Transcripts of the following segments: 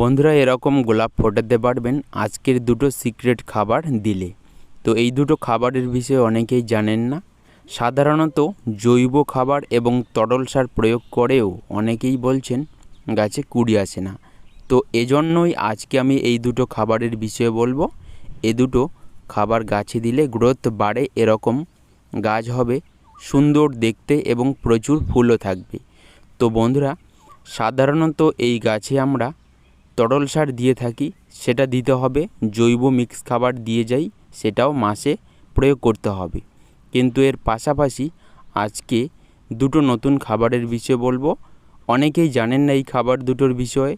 বন্ধুরা, এরকম গোলাপ ফোটাতে পারবেন। আজকের দুটো সিক্রেট খাবার দিলে। তো এই দুটো খাবারের বিষয়ে অনেকেই জানেন না। সাধারণত জৈব খাবার এবং তরল সার প্রয়োগ করেও অনেকেই বলছেন, গাছে কুড়ি আসে না। তো এজন্যই আজকে আমি এই দুটো খাবারের বিষয়ে বলব। এ দুটো খাবার গাছে দিলে গ্রোথ বাড়ে, এরকম গাছ হবে সুন্দর দেখতে এবং প্রচুর ফুলও থাকবে। তো বন্ধুরা, সাধারণত এই গাছে আমরা তরল সার দিয়ে থাকি, সেটা দিতে হবে, জৈব মিক্স খাবার দিয়ে যাই, সেটাও মাসে প্রয়োগ করতে হবে। কিন্তু এর পাশাপাশি আজকে দুটো নতুন খাবারের বিষয়ে বলব। অনেকেই জানেন না এই খাবার দুটোর বিষয়ে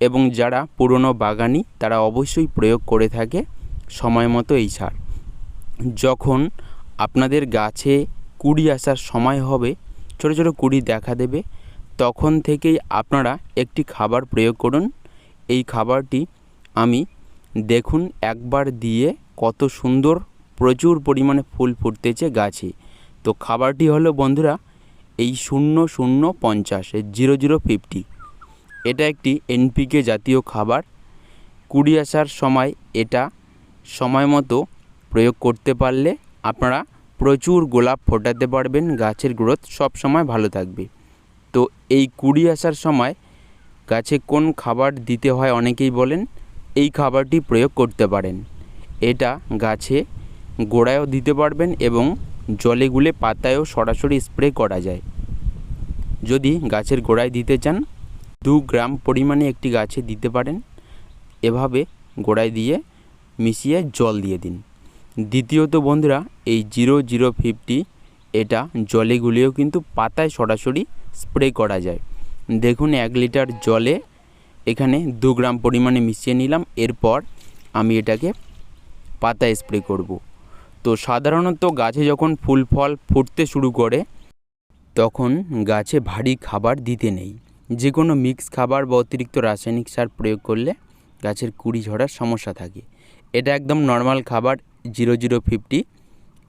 এবং যারা পুরনো বাগানি, তারা অবশ্যই প্রয়োগ করে থাকে সময় মতো এই সার। যখন আপনাদের গাছে কুড়ি আসার সময় হবে, ছোটো ছোটো কুড়ি দেখা দেবে, তখন থেকেই আপনারা একটি খাবার প্রয়োগ করুন। এই খাবারটি আমি দেখুন একবার দিয়ে কত সুন্দর প্রচুর পরিমাণে ফুল ফুটতেছে গাছে। তো খাবারটি হলো বন্ধুরা এই শূন্য শূন্য পঞ্চাশ, জিরো জিরো ফিফটি। এটা একটি এনপিকে জাতীয় খাবার। কুড়ি আসার সময় এটা সময় মতো প্রয়োগ করতে পারলে আপনারা প্রচুর গোলাপ ফোটাতে পারবেন, গাছের গ্রোথ সব সময় ভালো থাকবে। তো এই কুড়ি আসার সময় গাছে কোন খাবার দিতে হয় অনেকেই বলেন, এই খাবারটি প্রয়োগ করতে পারেন। এটা গাছে গোড়ায়ও দিতে পারবেন এবং জলে গুলে পাতায়ও সরাসরি স্প্রে করা যায়। যদি গাছের গোড়ায় দিতে চান, দু গ্রাম পরিমাণে একটি গাছে দিতে পারেন। এভাবে গোড়ায় দিয়ে মিশিয়ে জল দিয়ে দিন। দ্বিতীয়ত বন্ধুরা, এই জিরো জিরো ফিফটি এটা জলে গুলিয়েও কিন্তু পাতায় সরাসরি স্প্রে করা যায়। দেখুন এক লিটার জলে এখানে দু গ্রাম পরিমাণে মিশিয়ে নিলাম। এরপর আমি এটাকে পাতায় স্প্রে করব। তো সাধারণত গাছে যখন ফুল ফল ফুটতে শুরু করে, তখন গাছে ভারী খাবার দিতে নেই। যে কোনো মিক্স খাবার বা অতিরিক্ত রাসায়নিক সার প্রয়োগ করলে গাছের কুড়ি ঝরার সমস্যা থাকে। এটা একদম নর্মাল খাবার, জিরো জিরো ফিফটি।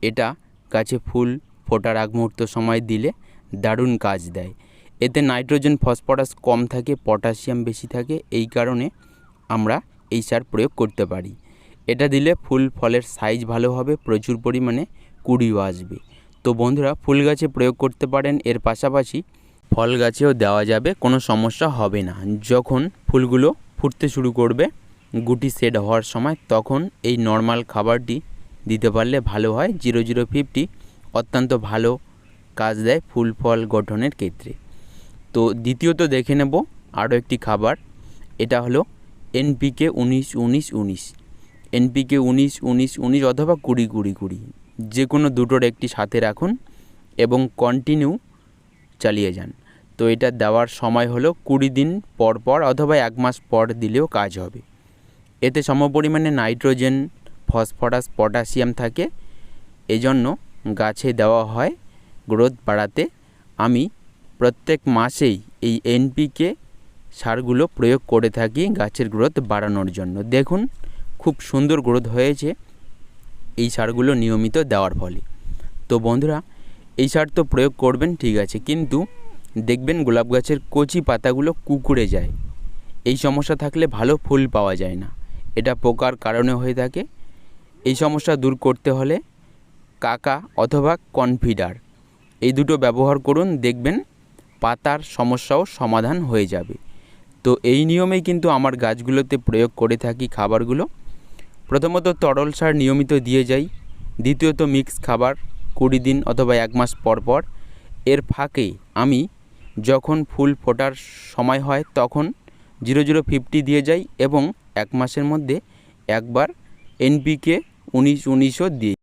এটা গাছে ফুল ফোটার আগ মুহূর্ত সময় দিলে দারুণ কাজ দেয়। এতে নাইট্রোজেন, ফসফরাস কম থাকে, পটাশিয়াম বেশি থাকে, এই কারণে আমরা এই সার প্রয়োগ করতে পারি। এটা দিলে ফুল ফলের সাইজ ভালো হবে, প্রচুর পরিমাণে কুড়িও আসবে। তো বন্ধুরা, ফুল গাছে প্রয়োগ করতে পারেন, এর পাশাপাশি ফল গাছেও দেওয়া যাবে, কোনো সমস্যা হবে না। যখন ফুলগুলো ফুটতে শুরু করবে, গুটি সেট হওয়ার সময়, তখন এই নর্মাল খাবারটি দিতে পারলে ভালো হয়। জিরো জিরো ফিফটি অত্যন্ত ভালো কাজ দেয় ফুল ফল গঠনের ক্ষেত্রে। তো দ্বিতীয়ত দেখে নেব আরও একটি খাবার। এটা হলো এনপিকে উনিশ উনিশ উনিশ। এনপিকে উনিশ উনিশ উনিশ অথবা কুড়ি কুড়ি কুড়ি। যে কোনো দুটোর একটি সাথে রাখুন এবং কন্টিনিউ চালিয়ে যান। তো এটা দেওয়ার সময় হলো কুড়ি দিন পর পর অথবা এক মাস পর দিলেও কাজ হবে। এতে সমপরিমাণে নাইট্রোজেন, ফসফরাস, পটাশিয়াম থাকে। এজন্য গাছে দেওয়া হয় গ্রোথ বাড়াতে। আমি প্রত্যেক মাসেই এই এনপিকে সারগুলো প্রয়োগ করে থাকি গাছের গ্রোথ বাড়ানোর জন্য। দেখুন, খুব সুন্দর গ্রোথ হয়েছে এই সারগুলো নিয়মিত দেওয়ার ফলে। তো বন্ধুরা, এই সার তো প্রয়োগ করবেন, ঠিক আছে, কিন্তু দেখবেন গোলাপ গাছের কচি পাতাগুলো কুকুড়ে যায়। এই সমস্যা থাকলে ভালো ফুল পাওয়া যায় না। এটা পোকার কারণে হয়ে থাকে। এই সমস্যা দূর করতে হলে কাকা অথবা কনফিডার, এই দুটো ব্যবহার করুন, দেখবেন পাতার সমস্যাও সমাধান হয়ে যাবে। তো এই নিয়মেই কিন্তু আমার গাছগুলোতে প্রয়োগ করে থাকি খাবারগুলো। প্রথমত তরল সার নিয়মিত দিয়ে যাই। দ্বিতীয়ত মিক্স খাবার কুড়ি দিন অথবা এক মাস পর পর। এর ফাঁকে আমি যখন ফুল ফোটার সময় হয় তখন জিরো জিরো ফিফটি দিয়ে যাই এবং এক মাসের মধ্যে একবার এনপিকে উনিশ উনিশও দিই